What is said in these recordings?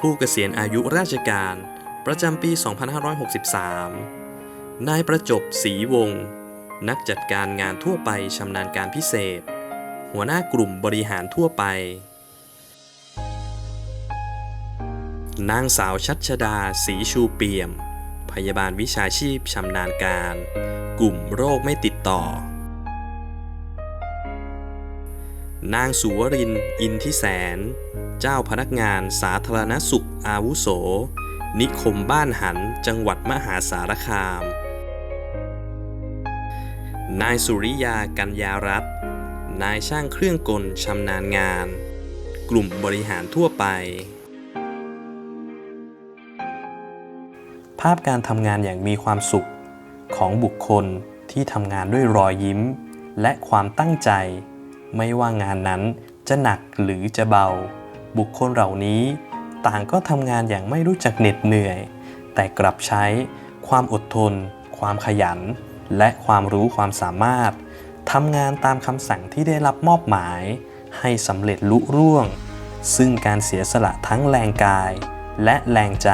ผู้เกษียณอายุราชการ ประจำปี 2563 นายประจบศรีวงศ์นักจัดการงานทั่วไปชำนาญการพิเศษ หัวหน้ากลุ่มบริหารทั่วไป นางสาวชัชดาศรีชูเปี่ยม พยาบาลวิชาชีพชำนาญการ กลุ่มโรคไม่ติดต่อ นางสุวริน อินทิแสน เจ้าพนักงานสาธารณสุขอาวุโส นิคมบ้านหัน จังหวัดมหาสารคาม นายสุริยากัญญารัตน์นายช่างเครื่องกลชำนาญงาน กลุ่มบริหารทั่วไป ภาพการทำงานอย่างมีความสุขของบุคคลที่ทำงานด้วยรอยยิ้ม และความตั้งใจ ไม่ว่างานนั้นจะหนักหรือจะเบา บุคคลเหล่านี้ ต่างก็ทำงานอย่างไม่รู้จักเหน็ดเหนื่อย แต่กลับใช้ความอดทน ความขยัน และความรู้ความสามารถทำงานตามคำสั่งที่ได้รับมอบหมาย ให้สำเร็จลุร่วง ซึ่งการเสียสละทั้งแรงกาย และแรงใจ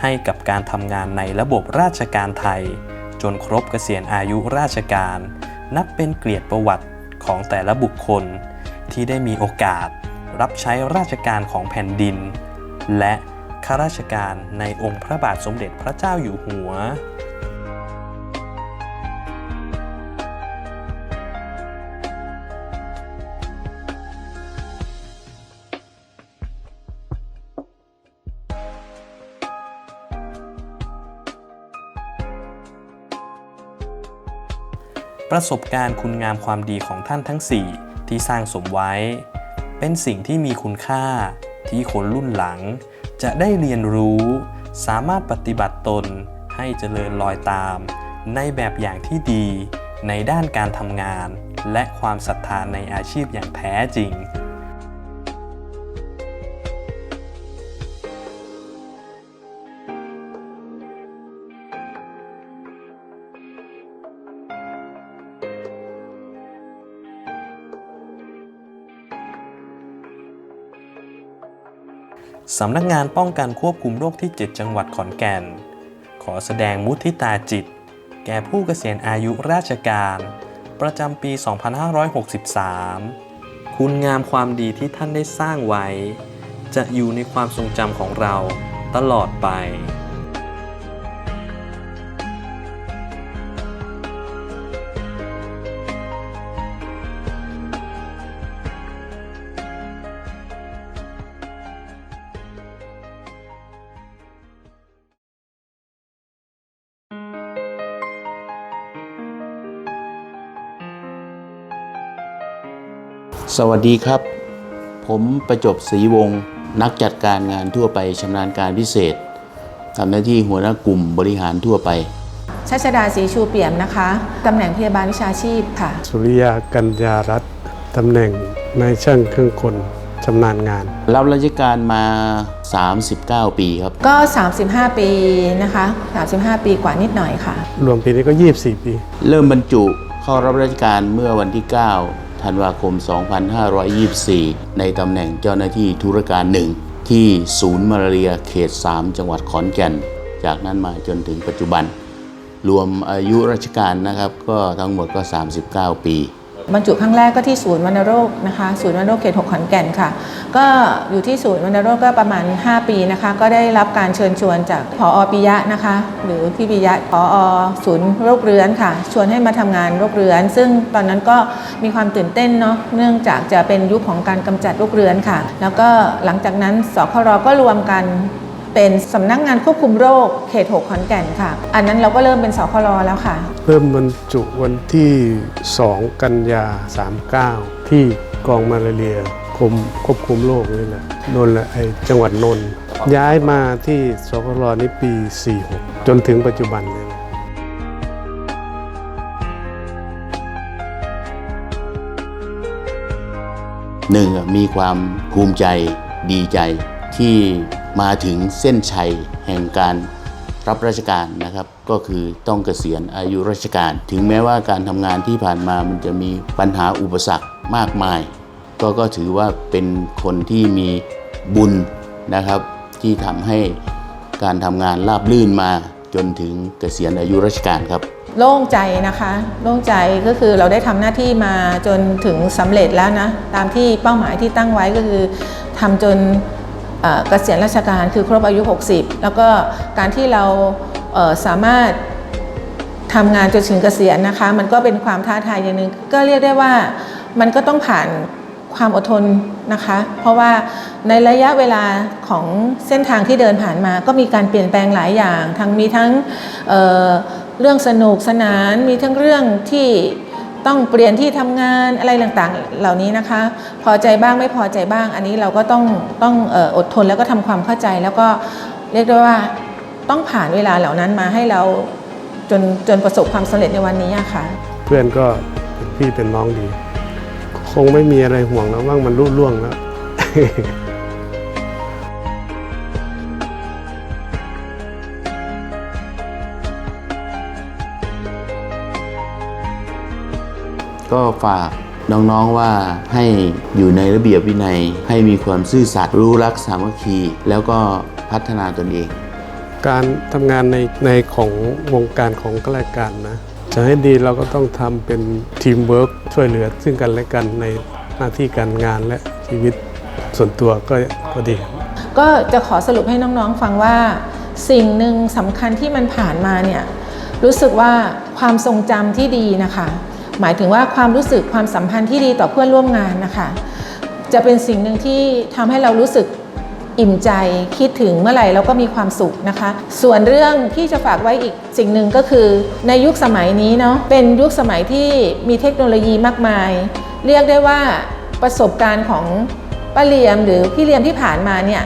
ให้กับการทำงานในระบบราชการไทย จนครบเกษียณอายุราชการ นับเป็นเกียรติประวัติ ของแต่ละบุคคลที่ได้มีโอกาสรับใช้ราชการของแผ่นดิน และข้าราชการในองค์พระบาทสมเด็จพระเจ้าอยู่หัว ประสบการณ์คุณงามความดีของท่านทั้ง 4 ที่สร้างสมไว้ เป็นสิ่งที่มีคุณค่าที่คนรุ่นหลัง จะได้เรียนรู้ สามารถปฏิบัติตนให้เจริญรอยตาม ในแบบอย่างที่ดี ในด้านการทำงาน และความศรัทธาในอาชีพอย่างแท้จริง สำนักงานป้องกันควบคุมโรคที่ 7 จังหวัดขอนแก่น ขอแสดงมุทิตาจิต แก่ผู้เกษียณอายุราชการ ประจำปี 2563 คุณงามความดีที่ท่านได้สร้างไว้ จะอยู่ในความทรงจำของเราตลอดไป สวัสดีครับ ผมประจบศรีวงศ์นักจัดการงานทั่วไปชำนาญการพิเศษทำหน้าที่หัวหน้ากลุ่มบริหารทั่วไปชัชดาศรีชูเปี่ยมนะคะตำแหน่งพยาบาลวิชาชีพค่ะ สุริยากัญญารัตน์ตำแหน่งนายช่างเครื่องกลชำนาญงาน รับราชการมา 39 ปีครับ ก็ 35 ปีนะคะ 35 ปีกว่านิดหน่อยค่ะ รวมปีนี้ก็ 24 ปี เริ่มบรรจุเข้ารับราชการเมื่อวันที่ 9 ธันวาคม 2524 ในตำแหน่งเจ้าหน้าที่ธุรการหนึ่งที่ศูนย์มาลาเรียเขต 3 จังหวัดขอนแก่น จากนั้นมาจนถึงปัจจุบัน รวมอายุราชการนะครับก็ทั้งหมดก็ 39 ปี บรรจุครั้งแรกก็ที่ศูนย์วัณโรคนะคะศูนย์วัณโรคเขต6ขอนแก่นค่ะ ก็อยู่ที่ศูนย์วัณโรคก็ประมาณ 5 ปีนะคะ ก็ได้รับการเชิญชวนจากผอปิยะนะคะ หรือพี่ปิยะผอศูนย์โรคเรื้อนค่ะ ชวนให้มาทำงานโรคเรื้อน ซึ่งตอนนั้นก็มีความตื่นเต้นเนาะเนื่องจากจะเป็นยุคของการกำจัดโรคเรื้อนค่ะ แล้วก็หลังจากนั้นสครก็รวมกัน เป็นสำนักงานควบคุมโรคเขต 6 ขอนแก่นค่ะ อันนั้นเราก็เริ่มเป็นสครแล้วค่ะ เริ่มบรรจุวันที่ 2 กันยา 39 ที่กองมาลาเรียกรมควบคุมโรคนี่แหละนนท์แหละไอจังหวัดนนท์ย้ายมาที่สกรนี่ปี 46 จนถึงปัจจุบันเนี่ยหนึ่งอะมีความภูมิใจดีใจที่ มาถึงเส้นชัยแห่งการรับราชการนะครับ ก็คือต้องเกษียณอายุราชการ ถึงแม้ว่าการทำงานที่ผ่านมามันจะมีปัญหาอุปสรรคมากมาย ก็ก็ถือว่าเป็นคนที่มีบุญนะครับ ที่ทำให้การทำงานราบลื่นมาจนถึงเกษียณอายุราชการครับ โล่งใจนะคะ โล่งใจก็คือเราได้ทำหน้าที่มาจนถึงสำเร็จแล้วนะ ตามที่เป้าหมายที่ตั้งไว้ก็คือทำจน เกษียณราชการคือครบอายุ 60 แล้วก็การที่เราเสามารถทำงานจนถึงเกษียณนะคะ มันก็เป็นความท้าทายอย่างหนึ่งก็เรียกได้ว่ามันก็ต้องผ่านความอดทนนะคะ เพราะว่าในระยะเวลาของเส้นทางที่เดินผ่านมา ก็มีการเปลี่ยนแปลงหลายอย่าง ทั้งมีทั้งเเรื่องสนุกสนาน มีทั้งเรื่องที่ ต้องเปลี่ยนที่ทำงานอะไรต่างๆ เหล่านี้นะคะ พอใจบ้างไม่พอใจบ้าง อันนี้เราก็ต้องต้องออดทนแล้วก็ทำความเข้าใจ แล้วก็เรียกได้ว่าต้องผ่านเวลาเหล่านั้นมาให้เราจนจนประสบความสำเร็จในวันนี้ค่ะ เพื่อนก็เป็นพี่เป็นน้องดี คงไม่มีอะไรห่วงแล้วว่างมันรุ่ล่วงแล้ว ก็ฝากน้องๆว่าให้อยู่ในระเบียบวินัย ให้มีความซื่อสัตย์รู้รักสามัคคี แล้วก็พัฒนาตนเอง การทำงานในในของวงการของข้าราชการนะจะให้ดีเราก็ต้องทำเป็นทีมเวิร์กช่วยเหลือซึ่งกันและกันในหน้าที่การงานและชีวิตส่วนตัวก็ก็ดี ก็จะขอสรุปให้น้องๆฟังว่า สิ่งหนึ่งสำคัญที่มันผ่านมาเนี่ยรู้สึกว่าความทรงจำที่ดีนะคะ หมายถึงว่าความรู้สึกความสัมพันธ์ที่ดีต่อเพื่อนร่วมงานนะคะ จะเป็นสิ่งหนึ่งที่ทำให้เรารู้สึกอิ่มใจคิดถึงเมื่อไหร่เราก็มีความสุขนะคะ ส่วนเรื่องที่จะฝากไว้อีกสิ่งหนึ่งก็คือ ในยุคสมัยนี้เนาะเป็นยุคสมัยที่มีเทคโนโลยีมากมาย เรียกได้ว่าประสบการณ์ของป้าเลียมหรือพี่เลียมที่ผ่านมาเนี่ย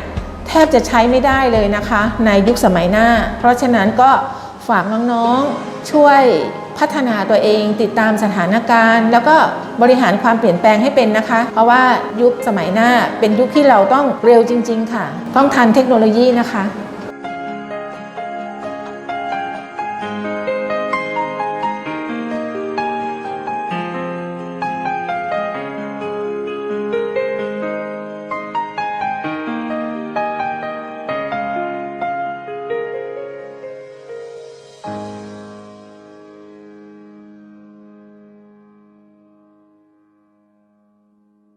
แทบจะใช้ไม่ได้เลยนะคะ ในยุคสมัยหน้า เพราะฉะนั้นก็ฝากน้องๆช่วย พัฒนาตัวเองติดตามสถานการณ์ แล้วก็บริหารความเปลี่ยนแปลงให้เป็นนะคะ เพราะว่ายุคสมัยหน้าเป็นยุคที่เราต้องเร็วจริง ๆ ค่ะ ต้องทันเทคโนโลยีนะคะ